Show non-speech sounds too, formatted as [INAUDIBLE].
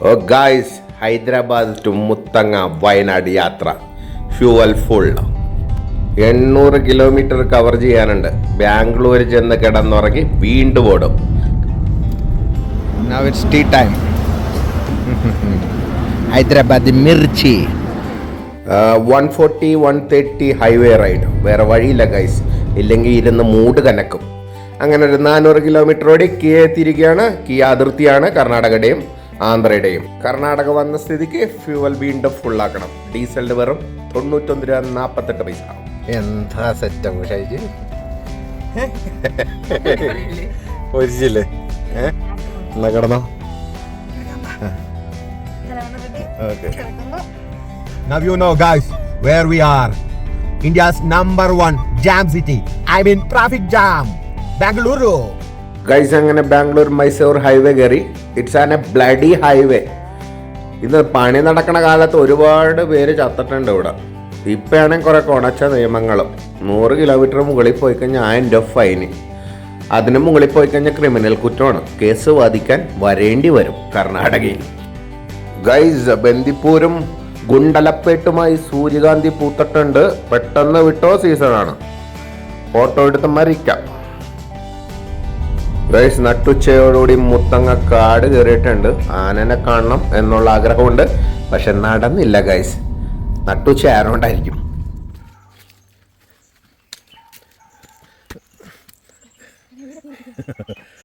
Oh guys Hyderabad to Muthanga Wayanad യാത്ര. Fuel full എണ്ണൂറ് kilometre cover ചെയ്യാനുണ്ട്. ബാംഗ്ലൂർ ചെന്ന് കിടന്നുറങ്ങി വീണ്ടും ഓടും. Now it's tea time. Hyderabad Mirchi. One forty one thirty highway ride വേറെ വഴിയില്ല ഗൈസ് ഇല്ലെങ്കിൽ ഇരുന്ന് മൂട് കനക്കും. അങ്ങനെ ഒരു നാനൂറ് കിലോമീറ്റർ ഓടി കി എത്തിയിരിക്കുകയാണ് കി അതിർത്തിയാണ് കർണാടകയുടെയും. ആന്ധ്രയുടെയും. കർണാടക വന്ന സ്ഥിതിക്ക് ഫ്യൂവൽ വീണ്ടും ഫുള്ളാക്കണം ഡീസലിന് വെറും തൊണ്ണൂറ്റൊന്ന് രൂപ നാൽപ്പത്തെട്ട് പൈസ. എന്താ സെറ്റപ്പ് ഷൈജി? ഒരിച്ചില്ലേ എന്നാ കിടന്നോ? Now you know, guys, where we are. India's number one jam city. I mean, traffic jam. Bangalore. Guys അങ്ങനെ ബാംഗ്ലൂർ മൈസൂർ ഹൈവേ കയറി it's an a bloody highway ഇത് പണി നടക്കണ കാലത്ത് ഒരുപാട് പേര് ചത്തിട്ടുണ്ട് ഇവിടെ. ഇപ്പോഴാണെങ്കിൽ കുറേ കുണച്ച നിയമങ്ങളും. നൂറ് കിലോമീറ്റർ മുകളിൽ പോയി കഴിഞ്ഞാൽ ആ എന്റെ ഫൈന് അതിന് മുകളിൽ പോയി കഴിഞ്ഞാൽ ക്രിമിനൽ കുറ്റമാണ്. കേസ് വാദിക്കാൻ വരേണ്ടി വരും കർണാടകയിൽ. ഗൈസ് ബന്ദിപ്പൂരും ഗുണ്ടലപ്പേട്ടുമായി സൂര്യകാന്തി പൂത്തിട്ടുണ്ട്. പെട്ടെന്ന് വിട്ടോ സീസണാണ് ഫോട്ടോ എടുത്ത് മരിക്കാം. ഗൈസ് നട്ടുച്ചയോടുകൂടി മുത്തങ്ങ കാട് കയറിയിട്ടുണ്ട്. ആനനെ കാണണം എന്നുള്ള ആഗ്രഹമുണ്ട്. പക്ഷെ നടന്നില്ല ഗൈസ്. നട്ടുച്ച ആയതുകൊണ്ടായിരിക്കും. [LAUGHS]